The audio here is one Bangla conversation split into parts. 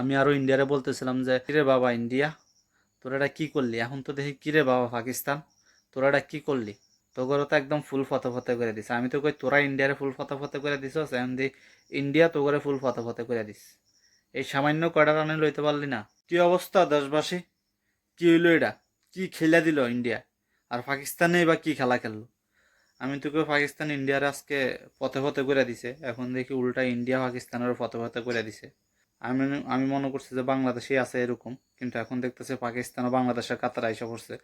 আমি আরও ইন্ডিয়ারে বলতেছিলাম যে কিরে বাবা ইন্ডিয়া তোরা এটা কী করলি? এখন তো দেখি কিরে বাবা পাকিস্তান তোরা এটা কী করলি? তোগরও তো একদম ফুল ফতে ফতে করে দিস আমি তো কই, তোরা ইন্ডিয়ারে ফুল ফতে ফতে করে দিস এখন দি ইন্ডিয়া তোগরে ফুল ফতে ফতে করে দিস এই সামান্য কয়টা রানে লইতে পারলি না? কি অবস্থা দেশবাসী? কি হইল এটা? কি খেলা দিল ইন্ডিয়া আর পাকিস্তানে বা কি খেলা খেললো? আমি তো তোকে পাকিস্তান ইন্ডিয়ার আজকে পথে পথে করে দিছে। এখন দেখি উল্টা ইন্ডিয়া পাকিস্তানেরও পথে পথে করে দিছে। আমি আমি মনে করছি যে বাংলাদেশেই আছে এরকম, কিন্তু এখন দেখতেছে পাকিস্তান ও বাংলাদেশের কাতার আইসা পড়ছে।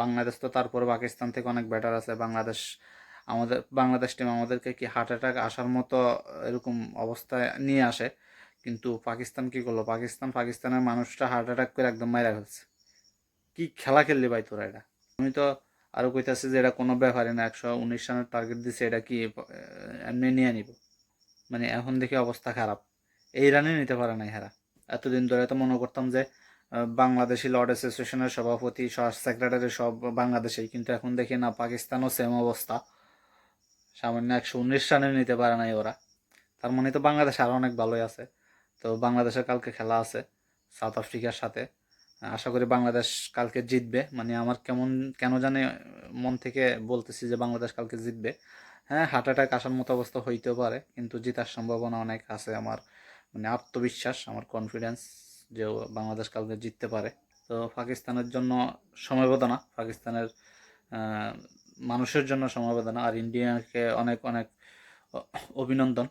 বাংলাদেশ তো তারপরে পাকিস্তান থেকে অনেক বেটার আছে। বাংলাদেশ আমাদের বাংলাদেশ টিম আমাদেরকে কি হার্ট অ্যাটাক আসার মতো এরকম অবস্থায় নিয়ে আসে? কিন্তু পাকিস্তান কি করল? পাকিস্তান পাকিস্তানের মানুষটা হার্ট অ্যাটাক করে একদম মাইরা ফেলছে। কি খেলা খেললি ভাই তোরা এটা? আমি তো আরও কইতাছি যে এটা কোনো ব্যাপারই না। একশো উনিশ রানের টার্গেট দিছে, এটা কি এমনি নিয়ে নিব? মানে এখন দেখি অবস্থা খারাপ। এই রানে নিতে পারে নাই হেরা। এতদিন ধরে তো মনে করতাম যে বাংলাদেশি লর্ড অ্যাসোসিয়েশনের সভাপতি সেক্রেটারি সব বাংলাদেশেই। কিন্তু এখন দেখি না, পাকিস্তানও সেম অবস্থা। সামান্য একশো উনিশ রানে নিতে পারে নাই ওরা। তার মানে তো বাংলাদেশ আরও অনেক ভালোই আছে। তো বাংলাদেশের কালকে খেলা আছে সাউথ আফ্রিকার সাথে। আশা করি বাংলাদেশ কালকে জিতবে। মানে আমার কেমন, কেন জানে মন থেকে বলতেছি যে বাংলাদেশ কালকে জিতবে। হ্যাঁ হার্ট অ্যাটাক আসার মতো অবস্থা হইতেও পারে, কিন্তু জিতার সম্ভাবনা অনেক আছে আমার। মানে আত্মবিশ্বাস, আমার কনফিডেন্স যে বাংলাদেশ কালকে জিততে পারে। তো পাকিস্তানের জন্য সমবেদনা পাকিস্তানের মানুষের জন্য সমবেদনা আর ইন্ডিয়াকে অনেক অনেক অভিনন্দন।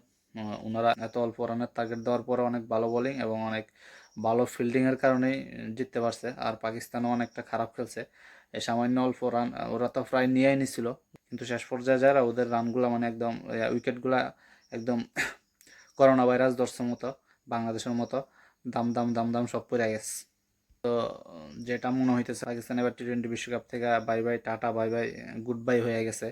ওনারা এত অল্প রানের টার্গেট দেওয়ার পরে অনেক ভালো বোলিং এবং অনেক ভালো ফিল্ডিংয়ের কারণেই জিততে পারছে। আর পাকিস্তানও অনেকটা খারাপ খেলছে। এই সামান্য অল্প রান ওরা তো প্রায় নিয়েই নিছিল। কিন্তু শেষ পর্যায়ে যারা ওদের রানগুলো মানে একদম উইকেটগুলা একদম করোনা ভাইরাস ধরছে মতো, বাংলাদেশের মতো, দাম দাম দাম দাম সব পড়ে গেছে। তো, যেটা মনে হইতেছে, পাকিস্তান এবার টি টোয়েন্টি বিশ্বকাপ থেকে bye bye tata bye bye good bye হয়ে গেছে।